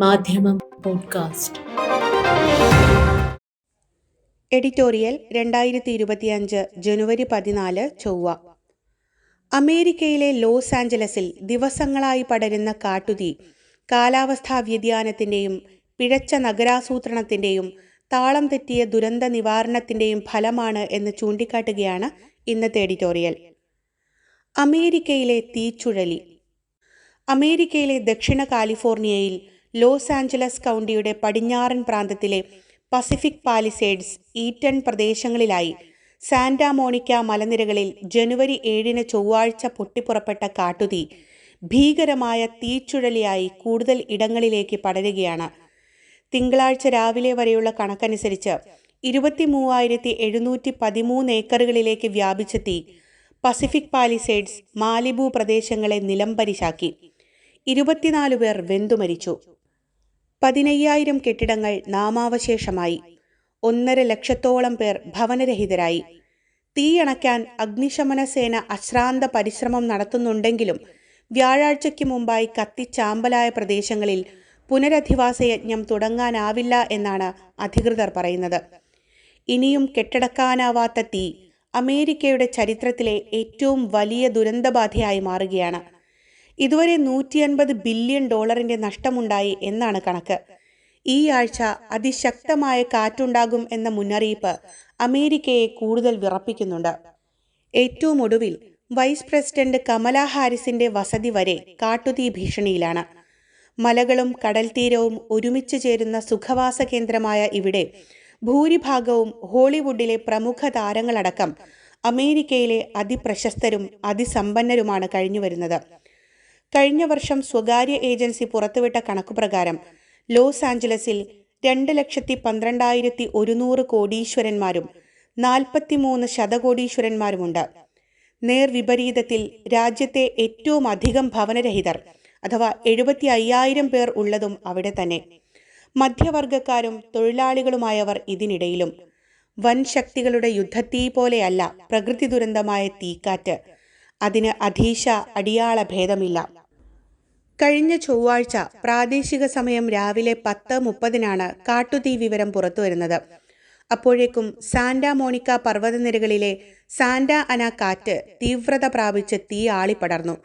മാധ്യമം podcast. Editorial രണ്ടായിരത്തി ഇരുപത്തിയഞ്ച് ജനുവരി പതിനാല് ചൊവ്വ. അമേരിക്കയിലെ ലോസ് ആഞ്ചലസിൽ ദിവസങ്ങളായി പടരുന്ന കാട്ടുതീ കാലാവസ്ഥാ വ്യതിയാനത്തിന്റെയും പിഴച്ച നഗരാസൂത്രണത്തിന്റെയും താളം തെറ്റിയ ദുരന്ത നിവാരണത്തിന്റെയും ഫലമാണ് എന്ന് ചൂണ്ടിക്കാട്ടുകയാണ് ഇന്നത്തെ എഡിറ്റോറിയൽ. അമേരിക്കയിലെ തീച്ചുഴലി. അമേരിക്കയിലെ ദക്ഷിണ കാലിഫോർണിയയിൽ ലോസ് ആഞ്ചലസ് കൗണ്ടിയുടെ പടിഞ്ഞാറൻ പ്രാന്തത്തിലെ പസിഫിക് പാലിസേഡ്സ് ഈറ്റൺ പ്രദേശങ്ങളിലായി സാന്റാ മോണിക്ക മലനിരകളിൽ ജനുവരി ഏഴിന് ചൊവ്വാഴ്ച പൊട്ടിപ്പുറപ്പെട്ട കാട്ടുതീ ഭീകരമായ തീച്ചുഴലിയായി കൂടുതൽ ഇടങ്ങളിലേക്ക് പടരുകയാണ്. തിങ്കളാഴ്ച രാവിലെ വരെയുള്ള കണക്കനുസരിച്ച് ഇരുപത്തി മൂവായിരത്തി എഴുന്നൂറ്റി പതിമൂന്ന് ഏക്കറുകളിലേക്ക് വ്യാപിച്ച തീ പസിഫിക് പാലിസേഡ്സ് മാലിബു പ്രദേശങ്ങളെ നിലംപരിശാക്കി. ഇരുപത്തിനാല് പേർ വെന്തുമരിച്ചു. പതിനയ്യായിരം കെട്ടിടങ്ങൾ നാമാവശേഷമായി. ഒന്നര ലക്ഷത്തോളം പേർ ഭവനരഹിതരായി. തീയണയ്ക്കാൻ അഗ്നിശമന സേന അശ്രാന്ത പരിശ്രമം നടത്തുന്നുണ്ടെങ്കിലും വ്യാഴാഴ്ചയ്ക്ക് മുമ്പായി കത്തിച്ചാമ്പലായ പ്രദേശങ്ങളിൽ പുനരധിവാസ യജ്ഞം തുടങ്ങാനാവില്ല എന്നാണ് അധികൃതർ പറയുന്നത്. ഇനിയും കെട്ടടക്കാനാവാത്ത തീ അമേരിക്കയുടെ ചരിത്രത്തിലെ ഏറ്റവും വലിയ ദുരന്തബാധയായി മാറുകയാണ്. ഇതുവരെ നൂറ്റി അൻപത് ബില്യൺ ഡോളറിന്റെ നഷ്ടമുണ്ടായി എന്നാണ് കണക്ക്. ഈ ആഴ്ച അതിശക്തമായ കാറ്റുണ്ടാകും എന്ന മുന്നറിയിപ്പ് അമേരിക്കയെ കൂടുതൽ വിറപ്പിക്കുന്നുണ്ട്. ഏറ്റവും ഒടുവിൽ വൈസ് പ്രസിഡന്റ് കമല ഹാരിസിന്റെ വസതി വരെ കാട്ടുതീ ഭീഷണിയിലാണ്. മലകളും കടൽ തീരവും ഒരുമിച്ച് ചേരുന്ന സുഖവാസ കേന്ദ്രമായ ഇവിടെ ഭൂരിഭാഗവും ഹോളിവുഡിലെ പ്രമുഖ താരങ്ങളടക്കം അമേരിക്കയിലെ അതിപ്രശസ്തരും അതിസമ്പന്നരുമാണ് കഴിഞ്ഞുവരുന്നത്. കഴിഞ്ഞ വർഷം സ്വകാര്യ ഏജൻസി പുറത്തുവിട്ട കണക്കുപ്രകാരം ലോസ് ആഞ്ചലസിൽ രണ്ട് ലക്ഷത്തി പന്ത്രണ്ടായിരത്തി ഒരുന്നൂറ് കോടീശ്വരന്മാരും നാൽപ്പത്തിമൂന്ന് ശതകോടീശ്വരന്മാരുമുണ്ട്. നേർവിപരീതത്തിൽ രാജ്യത്തെ ഏറ്റവും അധികം ഭവനരഹിതർ അഥവാ എഴുപത്തി അയ്യായിരം പേർ ഉള്ളതും അവിടെ തന്നെ. മധ്യവർഗക്കാരും തൊഴിലാളികളുമായവർ ഇതിനിടയിലും. വൻ ശക്തികളുടെ യുദ്ധത്തീ പോലെയല്ല പ്രകൃതി ദുരന്തമായ തീക്കാറ്റ് അതിന് അധീശ അടിയാള ഭേദമില്ല. കഴിഞ്ഞ ചൊവ്വാഴ്ച പ്രാദേശിക സമയം രാവിലെ പത്ത് മുപ്പതിനാണ് കാട്ടുതീ വിവരം പുറത്തുവരുന്നത് അപ്പോഴേക്കും സാന്റാ മോണിക്ക പർവതനിരകളിലെ സാന്റാ അന കാറ്റ് തീവ്രത പ്രാപിച്ച് തീ ആളിപ്പടർന്നു.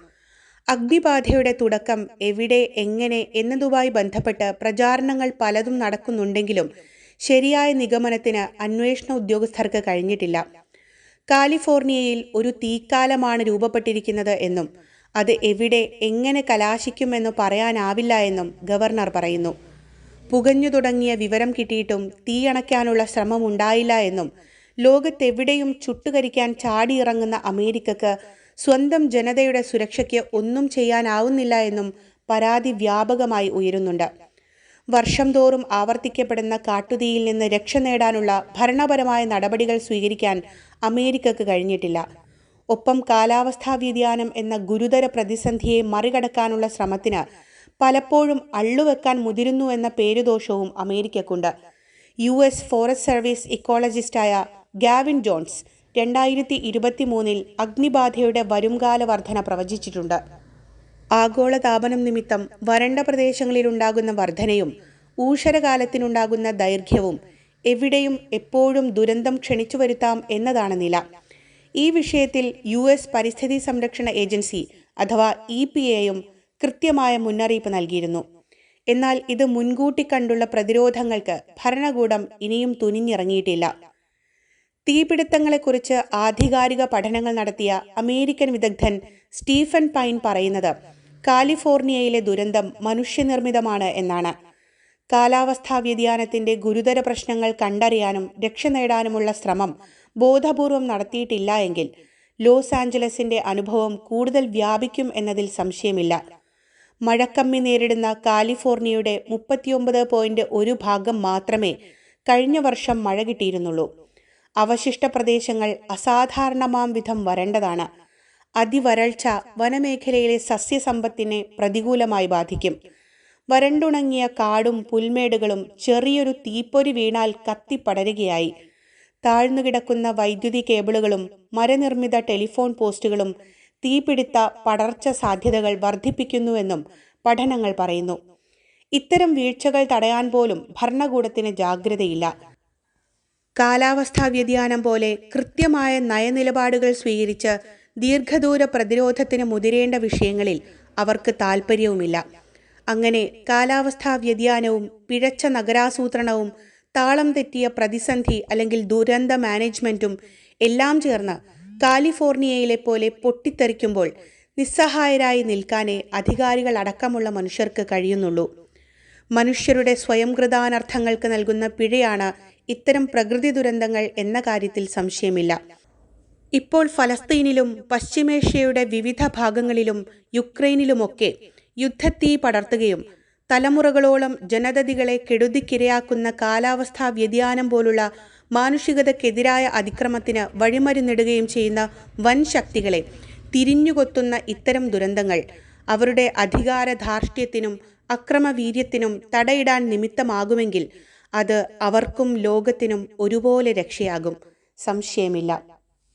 അഗ്നിബാധയുടെ തുടക്കം എവിടെ എങ്ങനെ എന്നതുമായി ബന്ധപ്പെട്ട് പ്രചാരണങ്ങൾ പലതും നടക്കുന്നുണ്ടെങ്കിലും ശരിയായ നിഗമനത്തിന് അന്വേഷണ ഉദ്യോഗസ്ഥർക്ക് കഴിഞ്ഞിട്ടില്ല. കാലിഫോർണിയയിൽ ഒരു തീക്കാലമാണ് രൂപപ്പെട്ടിരിക്കുന്നത് എന്നും അത് എവിടെ എങ്ങനെ കലാശിക്കുമെന്ന് പറയാനാവില്ല എന്നും ഗവർണർ പറയുന്നു. പുകഞ്ഞു തുടങ്ങിയ വിവരം കിട്ടിയിട്ടും തീയണയ്ക്കാനുള്ള ശ്രമം ഉണ്ടായില്ല എന്നും ലോകത്തെവിടെയും ചുട്ടുകരിക്കാൻ ചാടിയിറങ്ങുന്ന അമേരിക്കക്ക് സ്വന്തം ജനതയുടെ സുരക്ഷയ്ക്ക് ഒന്നും ചെയ്യാനാവുന്നില്ല എന്നും പരാതി വ്യാപകമായി ഉയരുന്നുണ്ട്. വർഷം തോറും ആവർത്തിക്കപ്പെടുന്ന കാട്ടുതീയിൽ നിന്ന് രക്ഷ നേടാനുള്ള ഭരണപരമായ നടപടികൾ സ്വീകരിക്കാൻ അമേരിക്കക്ക് കഴിഞ്ഞിട്ടില്ല. ഒപ്പം കാലാവസ്ഥാ വ്യതിയാനം എന്ന ഗുരുതര പ്രതിസന്ധിയെ മറികടക്കാനുള്ള ശ്രമത്തിന് പലപ്പോഴും അള്ളുവെക്കാൻ മുതിരുന്നു എന്ന പേരുദോഷവും അമേരിക്കക്കുണ്ട്. യു എസ് ഫോറസ്റ്റ് സർവീസ് ഇക്കോളജിസ്റ്റായ ഗാവിൻ ജോൺസ് രണ്ടായിരത്തി ഇരുപത്തി മൂന്നിൽ അഗ്നിബാധയുടെ വരുംകാല വർധന പ്രവചിച്ചിട്ടുണ്ട്. ആഗോള താപനം നിമിത്തം വരണ്ട പ്രദേശങ്ങളിലുണ്ടാകുന്ന വർധനയും ഊഷരകാലത്തിനുണ്ടാകുന്ന ദൈർഘ്യവും എവിടെയും എപ്പോഴും ദുരന്തം ക്ഷണിച്ചു വരുത്താം എന്നതാണ് നില. ഈ വിഷയത്തിൽ യു എസ് പരിസ്ഥിതി സംരക്ഷണ ഏജൻസി അഥവാ ഇ പി എയും കൃത്യമായ മുന്നറിയിപ്പ് നൽകിയിരുന്നു. എന്നാൽ ഇത് മുൻകൂട്ടി കണ്ടുള്ള പ്രതിരോധങ്ങൾക്ക് ഭരണകൂടം ഇനിയും തുനിഞ്ഞിറങ്ങിയിട്ടില്ല. തീപിടുത്തങ്ങളെക്കുറിച്ച് ആധികാരിക പഠനങ്ങൾ നടത്തിയ അമേരിക്കൻ വിദഗ്ധൻ സ്റ്റീഫൻ പൈൻ പറയുന്നത് കാലിഫോർണിയയിലെ ദുരന്തം മനുഷ്യനിർമ്മിതമാണ് എന്നാണ്. കാലാവസ്ഥാ വ്യതിയാനത്തിന്റെ ഗുരുതര പ്രശ്നങ്ങൾ കണ്ടറിയാനും രക്ഷ നേടാനുമുള്ള ശ്രമം ബോധപൂർവം നടത്തിയിട്ടില്ല എങ്കിൽ ലോസ് ആഞ്ചലസിന്റെ അനുഭവം കൂടുതൽ വ്യാപിക്കും എന്നതിൽ സംശയമില്ല. മഴക്കമ്മി നേരിടുന്ന കാലിഫോർണിയയുടെ മുപ്പത്തിയൊമ്പത് പോയിന്റ് ഒരു ഭാഗം മാത്രമേ കഴിഞ്ഞ വർഷം മഴ കിട്ടിയിരുന്നുള്ളൂ. അവശിഷ്ട പ്രദേശങ്ങൾ അസാധാരണമാം വിധം വരേണ്ടതാണ്. അതിവരൾച്ച വനമേഖലയിലെ സസ്യസമ്പത്തിനെ പ്രതികൂലമായി ബാധിക്കും. വരണ്ടുണങ്ങിയ കാടും പുൽമേടുകളും ചെറിയൊരു തീപ്പൊരി വീണാൽ കത്തിപ്പടരുകയായി. താഴ്ന്നുകിടക്കുന്ന വൈദ്യുതി കേബിളുകളും മരനിർമ്മിത ടെലിഫോൺ പോസ്റ്റുകളും തീപിടുത്ത പടർച്ച സാധ്യതകൾ വർദ്ധിപ്പിക്കുന്നുവെന്നും പഠനങ്ങൾ പറയുന്നു. ഇത്തരം വീഴ്ചകൾ തടയാൻ പോലും ഭരണകൂടത്തിന് ജാഗ്രതയില്ല. കാലാവസ്ഥാ വ്യതിയാനം പോലെ കൃത്യമായ നയനിലപാടുകൾ സ്വീകരിച്ച് ദീർഘദൂര പ്രതിരോധത്തിന് മുതിരേണ്ട വിഷയങ്ങളിൽ അവർക്ക് താൽപ്പര്യവുമില്ല. അങ്ങനെ കാലാവസ്ഥാ വ്യതിയാനവും പിഴച്ച നഗരാസൂത്രണവും താളം തെറ്റിയ പ്രതിസന്ധി അല്ലെങ്കിൽ ദുരന്ത മാനേജ്മെന്റും എല്ലാം ചേർന്ന് കാലിഫോർണിയയിലെ പോലെ പൊട്ടിത്തെറിക്കുമ്പോൾ നിസ്സഹായരായി നിൽക്കാനേ അധികാരികൾ അടക്കമുള്ള മനുഷ്യർക്ക് കഴിയുന്നുള്ളൂ. മനുഷ്യരുടെ സ്വയം സ്വയംകൃതാനർത്ഥങ്ങൾക്ക് നൽകുന്ന പിഴയാണ് ഇത്തരം പ്രകൃതി ദുരന്തങ്ങൾ എന്ന കാര്യത്തിൽ സംശയമില്ല. ഇപ്പോൾ ഫലസ്തീനിലും പശ്ചിമേഷ്യയുടെ വിവിധ ഭാഗങ്ങളിലും യുക്രൈനിലുമൊക്കെ യുദ്ധത്തീ പടർത്തുകയും തലമുറകളോളം ജനതതികളെ കെടുതിക്കിരയാക്കുന്ന കാലാവസ്ഥാ വ്യതിയാനം പോലുള്ള മാനുഷികതയ്ക്കെതിരായ അതിക്രമത്തിന് വഴിമരുന്നിടുകയും ചെയ്യുന്ന വൻ ശക്തികളെ തിരിഞ്ഞുകൊത്തുന്ന ഇത്തരം ദുരന്തങ്ങൾ അവരുടെ അധികാര ധാർഷ്ട്യത്തിനും അക്രമവീര്യത്തിനും തടയിടാൻ നിമിത്തമാകുമെങ്കിൽ അത് അവർക്കും ലോകത്തിനും ഒരുപോലെ രക്ഷയാകും. സംശയമില്ല.